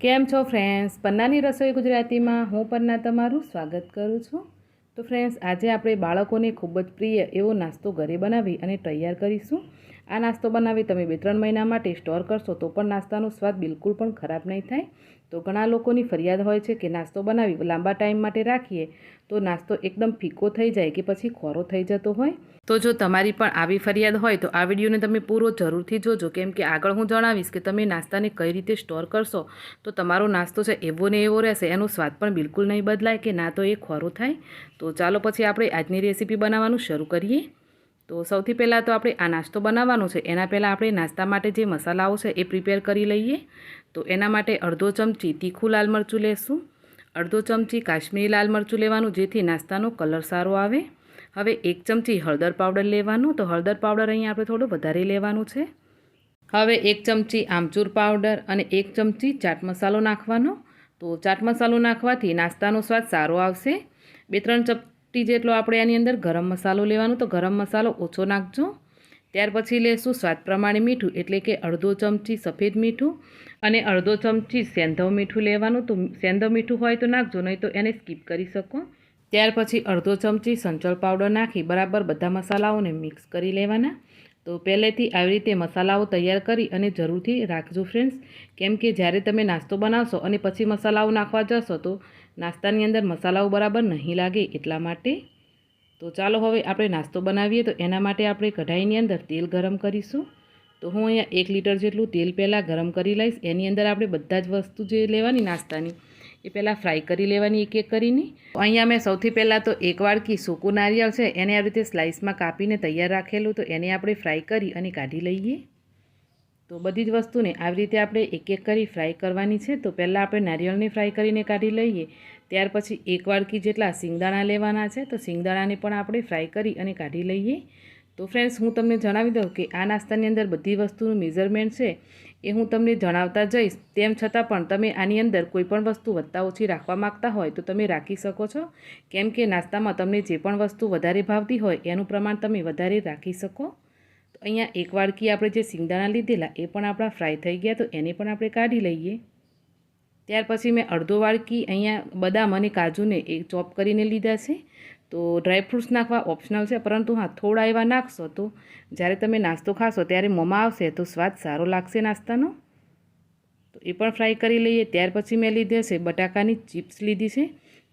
કેમ છો ફ્રેન્ડ્સ પન્નાની રસોઈ ગુજરાતીમાં હું પન્ના તમારું સ્વાગત કરું છું. તો ફ્રેન્ડ્સ આજે આપણે બાળકોને ખૂબ જ પ્રિય એવો નાસ્તો ઘરે બનાવી અને તૈયાર કરીશું. આ નાસ્તો બનાવી તમે બે ત્રણ મહિના માટે સ્ટોર કરશો તો પણ નાસ્તાનો સ્વાદ બિલકુલ પણ ખરાબ નહીં થાય. તો ઘણા લોકોની ફરિયાદ હોય છે કે નાસ્તો બનાવી લાંબા ટાઈમ માટે રાખીએ તો નાસ્તો એકદમ ફીકો થઈ જાય કે પછી ખોરો થઈ જતો હોય. તો જો તમારી પણ આવી ફરિયાદ હોય તો આ વિડીયોને તમે પૂરો જરૂરથી જોજો. કેમ કે આગળ હું જણાવીશ કે તમે નાસ્તાને કઈ રીતે સ્ટોર કરશો. તો તમારો નાસ્તો છે એવો ને એવો રહેશે, એનો સ્વાદ પણ બિલકુલ નહીં બદલાય કે ના તો એ ખોરો થાય. તો ચાલો પછી આપણે આજની રેસીપી બનાવવાનું શરૂ કરીએ. તો સૌથી પહેલાં તો આપણે આ નાસ્તો બનાવવાનો છે. એના પહેલાં આપણે નાસ્તા માટે જે મસાલાઓ છે એ પ્રિપેર કરી લઈએ. તો એના માટે અડધો ચમચી તીખું લાલ મરચું લેશું. અડધો ચમચી કાશ્મીરી લાલ મરચું લેવાનું જેથી નાસ્તાનો કલર સારો આવે. હવે એક ચમચી હળદર પાવડર લેવાનું. તો હળદર પાવડર અહીંયા આપણે થોડું વધારે લેવાનું છે. હવે એક ચમચી આમચૂર પાવડર અને એક ચમચી ચાટ મસાલો નાખવાનો. તો ચાટ મસાલો નાખવાથી નાસ્તાનો સ્વાદ સારો આવશે. બે ત્રણ ચપટી જેટલો આપણે આની અંદર ગરમ મસાલો લેવાનો તો ગરમ મસાલો ઓછો નાખજો. ત્યાર પછી લેશું સ્વાદ પ્રમાણે મીઠું, એટલે કે અડધો ચમચી સફેદ મીઠું અને અડધો ચમચી સેંધવ મીઠું લેવાનું. તો સેંધવ મીઠું હોય તો નાખજો, નહીં તો એને સ્કીપ કરી શકો. ત્યાર પછી અડધો ચમચી સંચળ પાવડર નાખી બરાબર બધા મસાલાઓને મિક્સ કરી લેવાના. તો પહેલેથી આવી રીતે મસાલાઓ તૈયાર કરી અને જરૂરથી રાખજો ફ્રેન્ડ્સ. કેમ કે જ્યારે તમે નાસ્તો બનાવશો અને પછી મસાલાઓ નાખવા જશો તો નાસ્તાની અંદર મસાલાઓ બરાબર નહીં લાગે એટલા માટે. તો ચાલો હવે આપણે નાસ્તો બનાવીએ તો એના માટે આપણે કઢાઈની અંદર તેલ ગરમ કરીશું. તો હું અહીંયા એક લીટર જેટલું તેલ પહેલાં ગરમ કરી લઈશ. એની અંદર આપણે બધા જ વસ્તુ જે લેવાની નાસ્તાની, એ પહેલાં ફ્રાય કરી લેવાની એક એક કરીને. અહીંયા મેં સૌથી પહેલાં તો એક વાડકી સૂકું નારિયેળ છે, એને આવી રીતે સ્લાઇસમાં કાપીને તૈયાર રાખેલું તો એને આપણે ફ્રાય કરી અને કાઢી લઈએ. તો બધી જ વસ્તુને આવી રીતે આપણે એક એક કરી ફ્રાય કરવાની છે. તો પહેલાં આપણે નારિયેળને ફ્રાય કરીને કાઢી લઈએ. ત્યાર પછી એક વાડકી જેટલા સિંગદાણા લેવાના છે, તો સિંગદાણાને પણ આપણે ફ્રાય કરી અને કાઢી લઈએ. તો ફ્રેન્ડ્સ હું તમને જણાવી દઉં કે આ નાસ્તાની અંદર બધી વસ્તુનું મેઝરમેન્ટ છે એ હું તમને જણાવતા જઈશ. તેમ છતાં પણ તમે આની અંદર કોઈપણ વસ્તુ વધતા ઓછી રાખવા માગતા હોય તો તમે રાખી શકો છો. કેમ કે નાસ્તામાં તમને જે પણ વસ્તુ વધારે ભાવતી હોય એનું પ્રમાણ તમે વધારે રાખી શકો. તો અહીંયા એક વાડકી આપણે જે સિંગદાણા લીધેલા એ પણ આપણા ફ્રાય થઈ ગયા તો એને પણ આપણે કાઢી લઈએ. ત્યાર પછી મેં અડધો વાડકી અહીંયા બદામ અને કાજુને એ ચોપ કરીને લીધા છે. તો ડ્રાયફ્રૂટ્સ નાખવા ઓપ્શનલ છે, પરંતુ હા, થોડા એવા નાખશો તો જ્યારે તમે નાસ્તો ખાશો ત્યારે મોંમાં આવશે તો સ્વાદ સારો લાગશે નાસ્તાનો. તો એ પણ ફ્રાય કરી લઈએ. ત્યાર પછી મેં લીધે છે બટાકાની ચિપ્સ લીધી છે.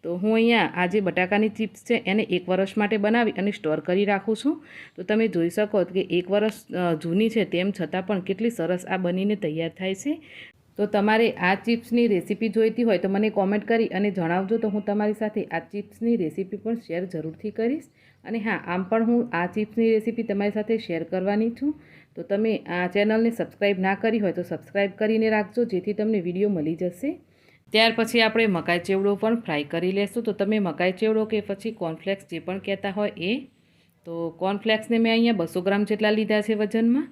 તો હું અહીંયા આ જે બટાકાની ચિપ્સ છે એને એક વર્ષ માટે બનાવી અને સ્ટોર કરી રાખું છું. તો તમે જોઈ શકો કે એક વર્ષ જૂની છે તેમ છતાં પણ કેટલી સરસ આ બનીને તૈયાર થાય છે. તો તમારે આ ચિપ્સની રેસીપી જોઈતી હોય તો મને કોમેન્ટ કરી અને જણાવજો તો હું તમારી સાથે આ ચિપ્સની રેસીપી પણ શેર જરૂરથી કરીશ. અને હા, આમ પણ હું આ ચિપ્સની રેસીપી તમારી સાથે શેર કરવાની છું. તો તમે આ ચેનલને સબસ્ક્રાઈબ ના કરી હોય તો સબસ્ક્રાઈબ કરીને રાખજો, જેથી તમને વીડિયો મળી જશે. ત્યાર પછી આપણે મકાઈ ચેવડો પણ ફ્રાય કરી લેશું. તો તમે મકાઈ ચેવડો કે પછી કોર્નફ્લેક્સ જે પણ કહેતા હોય એ. તો કોર્નફ્લેક્સને મેં અહીંયા બસો ગ્રામ જેટલા લીધા છે વજનમાં.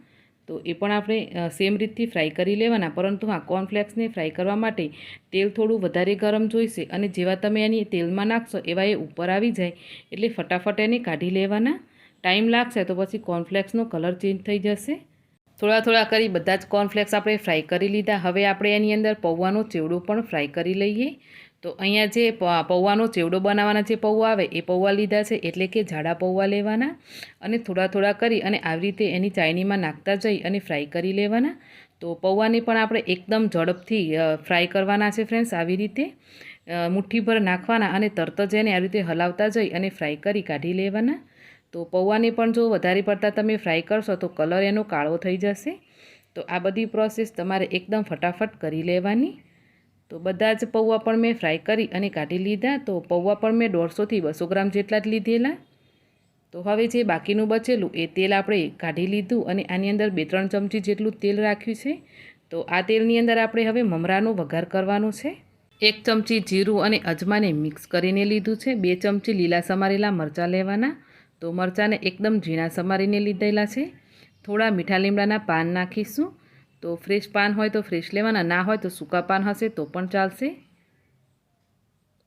તો એ પણ આપણે સેમ રીતથી ફ્રાય કરી લેવાના, પરંતુ હા કોર્નફ્લેક્સને ફ્રાય કરવા માટે તેલ થોડું વધારે ગરમ જોઈશે અને જેવા તમે એની તેલમાં નાખશો એવા એ ઉપર આવી જાય. એટલે ફટાફટ એને કાઢી લેવાના. ટાઈમ લાગશે તો પછી કોર્નફ્લેક્સનો કલર ચેન્જ થઈ જશે. થોડા થોડા કરી બધા જ કોર્નફ્લેક્સ આપણે ફ્રાય કરી લીધા. હવે આપણે એની અંદર પૌવાનો ચેવડો પણ ફ્રાય કરી લઈએ. તો અહીંયા જે પૌવાનો ચેવડો બનાવવાના જે પૌવા આવે એ પૌવા લીધા છે. એટલે કે જાડા પૌવા લેવાના અને થોડા થોડા કરી અને આવી રીતે એની ચાયનીમાં નાખતા જઈ અને ફ્રાય કરી લેવાના. તો પૌવાને પણ આપણે એકદમ ઝડપથી ફ્રાય કરવાના છે ફ્રેન્ડ્સ આવી રીતે મુઠ્ઠીભર નાખવાના અને તરત જ એને આવી રીતે હલાવતા જઈ અને ફ્રાય કરી કાઢી લેવાના. તો પૌવાને પણ જો વધારે પડતા તમે ફ્રાય કરશો તો કલર એનો કાળો થઈ જશે. તો આ બધી પ્રોસેસ તમારે એકદમ ફટાફટ કરી લેવાની. તો બધા જ પૌવા પણ મેં ફ્રાય કરી અને કાઢી લીધા. તો પૌવા પણ મેં દોઢસોથી બસો ગ્રામ જેટલા જ લીધેલા. તો હવે જે બાકીનું બચેલું એ તેલ આપણે કાઢી લીધું અને આની અંદર બે ત્રણ ચમચી જેટલું તેલ રાખ્યું છે. તો આ તેલની અંદર આપણે હવે મમરાનો વઘાર કરવાનો છે. એક ચમચી જીરું અને અજમાને મિક્સ કરીને લીધું છે. બે ચમચી લીલા સમારેલા મરચાં લેવાના. તો મરચાંને એકદમ ઝીણા સમારીને લીધેલા છે. થોડા મીઠા લીમડાના પાન નાખીશું. તો ફ્રેશ પાન હોય તો ફ્રેશ લેવાના, ના હોય તો સૂકા પાન હશે તો પણ ચાલશે.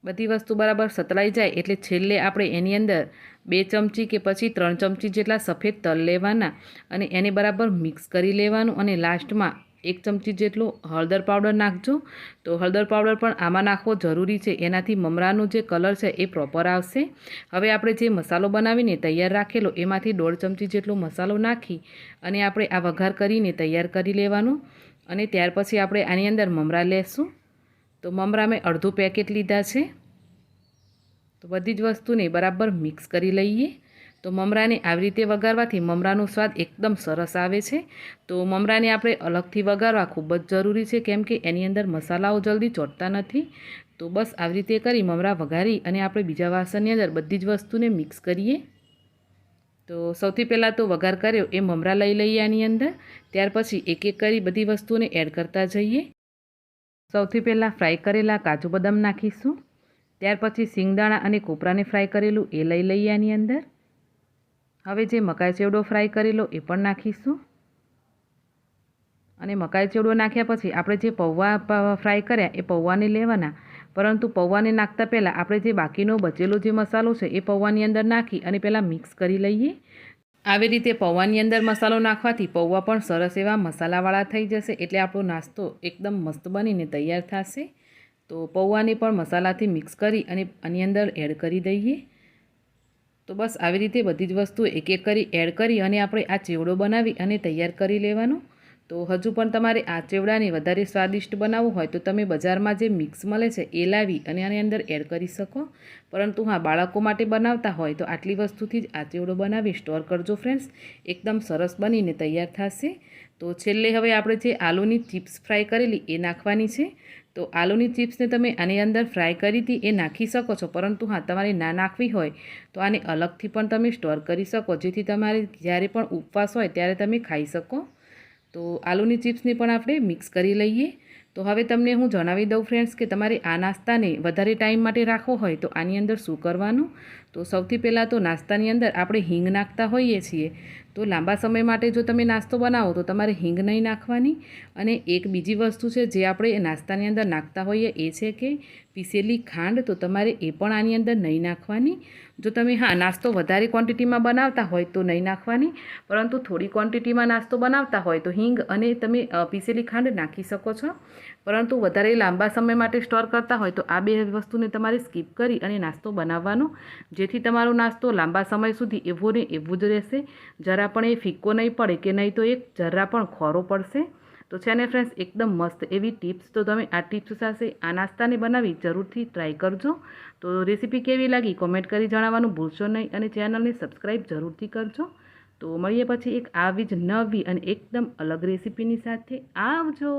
બધી વસ્તુ બરાબર સતળાઈ જાય એટલે છેલ્લે આપણે એની અંદર બે ચમચી કે પછી ત્રણ ચમચી જેટલા સફેદ તલ લેવાના અને એને બરાબર મિક્સ કરી લેવાનું અને લાસ્ટમાં એક ચમચી જેટલો હળદર પાવડર નાખજો. તો હળદર પાવડર પણ આમાં નાખવો જરૂરી છે. એનાથી મમરાનો જે કલર છે એ પ્રોપર આવશે. હવે આપણે જે મસાલો બનાવીને તૈયાર રાખેલો, એમાંથી દોઢ ચમચી જેટલો મસાલો નાખી અને આપણે આ વઘાર કરીને તૈયાર કરી લેવાનો. અને ત્યાર પછી આપણે આની અંદર મમરા લેશું. તો મમરા મેં અડધું પેકેટ લીધા છે. તો બધી જ વસ્તુને બરાબર મિક્સ કરી લઈએ. તો મમરાને આવી રીતે વઘારવાથી મમરાનો સ્વાદ એકદમ સરસ આવે છે. તો મમરાને આપણે અલગથી વઘારવા ખૂબ જ જરૂરી છે, કેમ કે એની અંદર મસાલાઓ જલ્દી ચોટતા નથી. તો બસ આવી રીતે કરી મમરા વઘારી અને આપણે બીજા વાસણની અંદર બધી જ વસ્તુને મિક્સ કરીએ. તો સૌથી પહેલાં તો વઘાર કર્યો, એ મમરા લઈ લઈએ આની અંદર. ત્યાર પછી એક એક કરી બધી વસ્તુને એડ કરતા જઈએ. સૌથી પહેલાં ફ્રાય કરેલા કાજુ બદામ નાખીશું. ત્યાર પછી સિંગદાણા અને કોપરાને ફ્રાય કરેલું એ લઈ લઈએ આની અંદર. હવે જે મકાઈ ચેવડો ફ્રાય કરેલો એ પણ નાખીશું. અને મકાઈ ચેવડો નાખ્યા પછી આપણે જે પૌવા ફ્રાય કર્યા, એ પૌવાને લેવાના. પરંતુ પૌવાને નાખતા પહેલાં આપણે જે બાકીનો બચેલો જે મસાલો છે, એ પૌવાની અંદર નાખી અને પહેલાં મિક્સ કરી લઈએ. આવી રીતે પૌવાની અંદર મસાલો નાખવાથી પૌવા પણ સરસ એવા મસાલાવાળા થઈ જશે, એટલે આપણો નાસ્તો એકદમ મસ્ત બનીને તૈયાર થશે. તો પૌવાને પણ મસાલાથી મિક્સ કરી અને આની અંદર એડ કરી દઈએ. તો બસ આવી રીતે બધી જ વસ્તુ એક એક કરી એડ કરી અને આપણે આ ચેવડો બનાવી અને તૈયાર કરી લેવાનો. તો હજુ પણ તમારે આ ચેવડાને વધારે સ્વાદિષ્ટ બનાવવું હોય તો તમે બજારમાં જે મિક્સ મળે છે એ લાવી અને આની અંદર એડ કરી શકો. પરંતુ હા, બાળકો માટે બનાવતા હોય તો આટલી વસ્તુથી જ આ ચેવડો બનાવી સ્ટોર કરજો ફ્રેન્ડ્સ એકદમ સરસ બનીને તૈયાર થશે. તો છેલ્લે હવે આપણે જે આલુની ચિપ્સ ફ્રાય કરેલી એ નાખવાની છે. તો આલુની ચિપ્સને તમે આની અંદર ફ્રાય કરી હતી એ નાખી શકો છો. પરંતુ હા, તમારે ના નાખવી હોય તો આને અલગથી પણ તમે સ્ટોર કરી શકો. જેથી તમારે જ્યારે પણ ઉપવાસ હોય ત્યારે તમે ખાઈ શકો. તો આલુની ચિપ્સને પણ આપણે મિક્સ કરી લઈએ. તો હવે તમને હું જણાવી દઉં ફ્રેન્ડ્સ કે તમારે આ નાસ્તાને વધારે ટાઈમ માટે રાખવો હોય તો આની અંદર શું કરવાનું? તો સૌથી પહેલાં તો નાસ્તાની અંદર આપણે હિંગ નાખતા હોઈએ છીએ. તો લાંબા સમય માટે જો તમે નાસ્તો બનાવો તો તમારે હિંગ નહીં નાખવાની અને એક બીજી વસ્તુ છે જે આપણે નાસ્તાની અંદર નાખતા હોઈએ એ છે કે પીસેલી ખાંડ તો તમારે એ પણ આની અંદર નહીં નાખવાની. જો તમે હા, નાસ્તો વધારે ક્વોન્ટિટીમાં બનાવતા હોય તો નહીં નાખવાની, પરંતુ થોડી ક્વોન્ટિટીમાં નાસ્તો બનાવતા હોય તો હિંગ અને તમે પીસેલી ખાંડ નાખી શકો છો. પરંતુ વધારે લાંબા સમય માટે સ્ટોર કરતા હોય તો આ બે વસ્તુને તમારે સ્કીપ કરી અને નાસ્તો બનાવવાનો. જેથી તમારો નાસ્તો લાંબા સમય સુધી એવો ને એવું જ રહેશે. જરા પણ એ ફીકો નહીં પડે કે નહીં તો એક જરા પણ ખોરો પડશે. તો છે ને ફ્રેન્ડ્સ એકદમ મસ્ત એવી ટિપ્સ તો તમે આ ટિપ્સ સાથે આ નાસ્તાને બનાવી જરૂરથી ટ્રાય કરજો. તો રેસીપી કેવી લાગી કોમેન્ટ કરી જણાવવાનું ભૂલશો નહીં અને ચેનલને સબસ્ક્રાઈબ જરૂરથી કરજો. તો મળીએ પછી એક આવી જ નવી અને એકદમ અલગ રેસીપીની સાથે. આવજો!